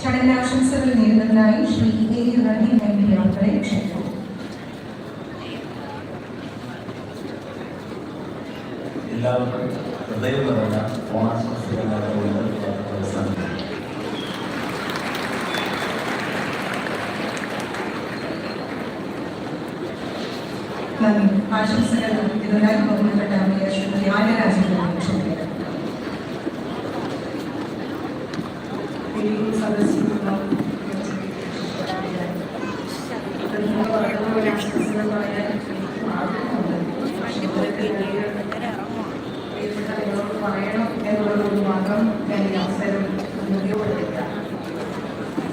ചടങ്ങിൽ ആശംസകൾ നേരുന്നതിനായി Shri A Rahim M P അവരെ ക്ഷണിക്കുന്നു എല്ലാവർക്കും ഹൃദയം നിറഞ്ഞ ഓണാശംസകൾ നേർന്നുകൊണ്ട് അവസാനിക്കുന്നു നന്ദി ആശംസകൾ ഇതിനായി ബഹുമാനപ്പെട്ട അമ്മയെ ശ്രീമതി ആര്യരാജനെ ക്ഷണിക്കുന്നു പറയണം എന്നുള്ളത് മാത്രം ഞാൻ ഈ അവസരം ഉപയോഗപ്പെടുത്തില്ല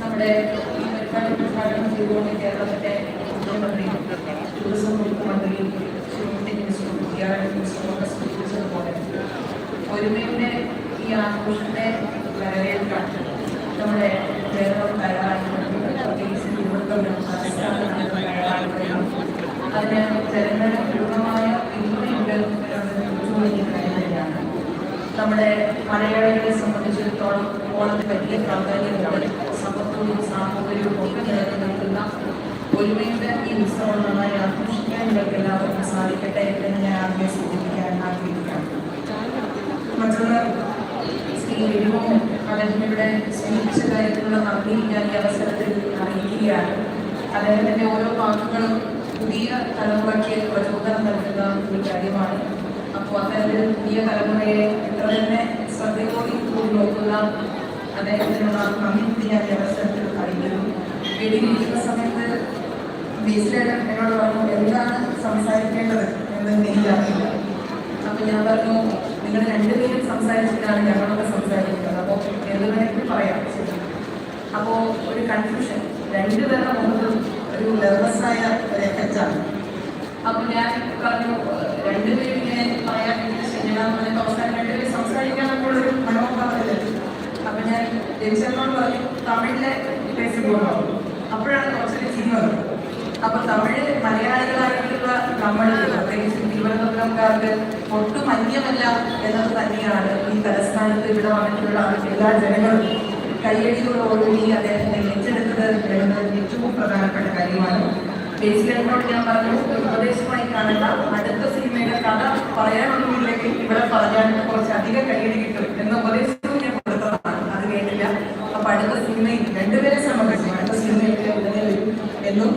നമ്മുടെ ഈ പരിപാടി ഉദ്ഘാടനം ചെയ്തുകൊണ്ട് കേരളത്തിന്റെ മുഖ്യമന്ത്രി ടൂറിസം വകുപ്പ് മന്ത്രി ശ്രീമതി മിനിസ്റ്റർ വിദ്യാഭ്യാസ മിനിസ്റ്റർ ഒക്കെ സൂചിപ്പിച്ചതുപോലെ ഒരുമയുടെ ഈ ആഘോഷത്തെ നമ്മുടെ കേരളം തയ്യാറാക്കുന്നത് പ്രത്യേകിച്ച് യുവത്വം സംസ്ഥാനങ്ങൾ തയ്യാറാക്കുകയും അതിന് പൂർണമായ പിന്തുണയുണ്ട് എന്നുള്ളത് കാര്യമാണ് നമ്മുടെ മലയാളികളെ സംബന്ധിച്ചിടത്തോളം ഓണത്തിന് വലിയ പ്രാധാന്യമുണ്ട്. സമത്വവും സാമൂഹ്യവും ഒക്കെ നിലനിൽക്കുന്ന നിൽക്കുന്ന ഒരുമയുടെ ഈ ഉത്സവം നന്നായി ആഘോഷിക്കാൻ ഇവർക്ക് എല്ലാവർക്കും സാധിക്കട്ടെ എന്ന് ഞാൻ ആദ്യം സൂചിപ്പിക്കാൻ ആഗ്രഹിക്കുകയാണ്. മറ്റൊന്ന് ശ്രീ അദ്ദേഹം ഇവിടെ സ്വീകരിച്ച കാര്യത്തിലുള്ള നന്ദി ഞാൻ ഈ അവസരത്തിൽ അറിയിക്കുകയാണ്. അദ്ദേഹത്തിന്റെ ഓരോ വാക്കുകളും പുതിയ തലമുറയ്ക്ക് പ്രചോദനം നൽകുന്ന ഒരു കാര്യമാണ്. അപ്പോൾ അത്തരത്തിൽ പുതിയ തലമുറയെ എത്ര തന്നെ ശ്രദ്ധയോടെ കൂടി നോക്കുന്ന അദ്ദേഹത്തിനുള്ള നന്ദി ഞാൻ ഈ അവസരത്തിൽ അറിയിക്കുന്നു. വീട്ടിലിരിക്കുന്ന സമയത്ത് ബേസിലേട്ടൻ എന്നോട് പറഞ്ഞു എന്താണ് സംസാരിക്കേണ്ടത് എന്ന് എനിക്കറിയില്ല. അപ്പൊ ഞാൻ പറഞ്ഞു നിങ്ങൾ രണ്ടുപേരും സംസാരിച്ചിട്ടാണ് ഞങ്ങളൊക്കെ സംസാരിക്കുന്നത്. അപ്പോൾ എന്ത് പറയാം. അപ്പോൾ ഒരു കൺഫ്യൂഷൻ രണ്ടുപേരുടെ മുഖത്തും ഒരു നെർവസായ ഒരു എഫക്റ്റാണ് അപ്പൊ ഞാൻ പറഞ്ഞു രണ്ടുപേരും ഇങ്ങനെ പറയാൻ ശരിയാണെന്ന് അവസാനം രണ്ടുപേരും സംസാരിക്കാനുള്ള ഒരു മനോഭാവമില്ല അപ്പൊ ഞാൻ രവിചന്ദ്രനോട് പറഞ്ഞു തമിഴിലെ പോകുന്നു അപ്പോഴാണ് കുറച്ചൊരു ചിരി വന്നത്. അപ്പൊ തമിഴ് മലയാളികളായിട്ടുള്ള നമ്മൾ തിരുവനന്തപുരംകാർക്ക് ഒട്ടും അന്യമല്ല എന്നത് തന്നെയാണ് ഈ തലസ്ഥാനത്ത് ഇവിടെ വന്നിട്ടുള്ള എല്ലാ ജനങ്ങളും. കയ്യടികളോടുകൂടി അദ്ദേഹത്തെ ഏറ്റെടുത്തത് എന്നത് ഏറ്റവും പ്രധാനപ്പെട്ട കാര്യമാണ്. ബേസിക്കലിനോട് ഞാൻ പറഞ്ഞു ഉപദേശമായി കാണണ്ട. അടുത്ത സിനിമയുടെ കഥ പറയാനൊന്നുമില്ലെങ്കിൽ ഇവിടെ പറഞ്ഞാൽ കുറച്ച് അധികം കയ്യടി കിട്ടും എന്ന ഉപദേശവും ഞാൻ കൊടുത്തതാണ്. അത് കേട്ടില്ല. അപ്പൊ അടുത്ത സിനിമയിൽ രണ്ടുപേരെ സമ്മതിച്ചു അടുത്ത സിനിമയിൽ ഉടനെ വരും എന്നും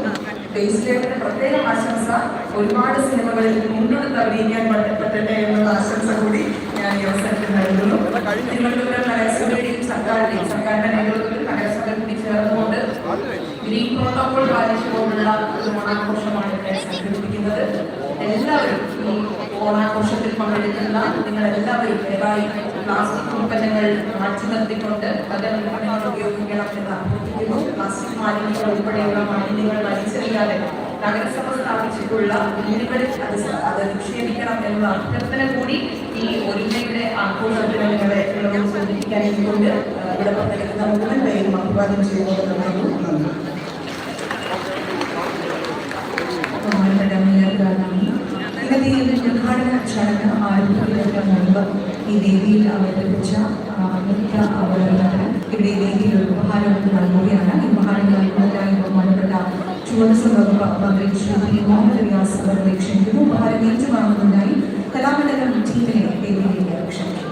ബേസിലേട്ടന് പ്രത്യേക ആശംസ. ഒരുപാട് സിനിമകളിൽ മുന്നോട്ട് അഭിനയിക്കാൻ പറ്റ- പറ്റട്ടെ എന്നുള്ള ആശംസ കൂടി ഞാൻ ഈ അവസരത്തിൽ നൽകുന്നു. തിരുവനന്തപുരം നഗരസഭയുടെയും സർക്കാരിന്റെയും സർക്കാരിന്റെ നേതൃത്വത്തിൽ നഗരസഭ കൂടി ചേർന്നുകൊണ്ട് ഗ്രീൻ പ്രോട്ടോകോൾ പാലിച്ചുകൊണ്ടുള്ള ഒരു ഓണാഘോഷമാണ് ഇവിടെ സംഘടിപ്പിക്കുന്നത്. എല്ലാവരും ഈ ഓണാഘോഷത്തിൽ പങ്കെടുക്കുന്ന നിങ്ങൾ എല്ലാവരും ദയവായി പ്ലാസ്റ്റിക് ഉൽപ്പന്നങ്ങൾ മാറ്റി നിർത്തിക്കൊണ്ട് അത് ഉൽപ്പന്നങ്ങൾ ഉപയോഗിക്കണം എന്ന് അഭ്യർത്ഥിക്കുന്നു. പ്ലാസ്റ്റിക് മാലിന്യങ്ങൾ ഉൾപ്പെടെയുള്ള മാലിന്യങ്ങൾ വലിച്ചെറിയാതെ നഗരസഭ സ്ഥാപിച്ചിട്ടുള്ള വീടുകളിൽ അത് അത് നിക്ഷേപിക്കണം എന്നുള്ള അഭ്യർത്ഥന കൂടി ഈ ഒരുമയുടെ ആഘോഷത്തിന് നിങ്ങളെ സൂചിപ്പിക്കാൻ ഇവിടെ പങ്കെടുക്കുന്ന മുഴുവൻ പേരും അഭിവാദ്യം ചെയ്യുന്നത് നന്ദി. ഒരു ഉദ്ഘാടന ചടങ്ങ് ആരംഭിക്കുന്നതിന് മുമ്പ് ഈ വേദിയിൽ അവതരിപ്പിച്ച നൃത്ത അവതരണത്തിന് ഇവിടെ വേദിയിൽ ഒരു ഉപഹാരം നൽകുകയാണ് ഈ ഉപഹാരം നൽകുന്നതിനായി ബഹുമാനപ്പെട്ട ടൂറിസം വകുപ്പ് മന്ത്രി ശ്രീ മുഹമ്മദ് റിയാസ് അവരുടെ ഉപഹാരം ഏറ്റുവാങ്ങുന്നതിനായി കലാമണ്ഡലം ടീമിനെ വേദിയിലേക്ക് ക്ഷണിക്കുന്നു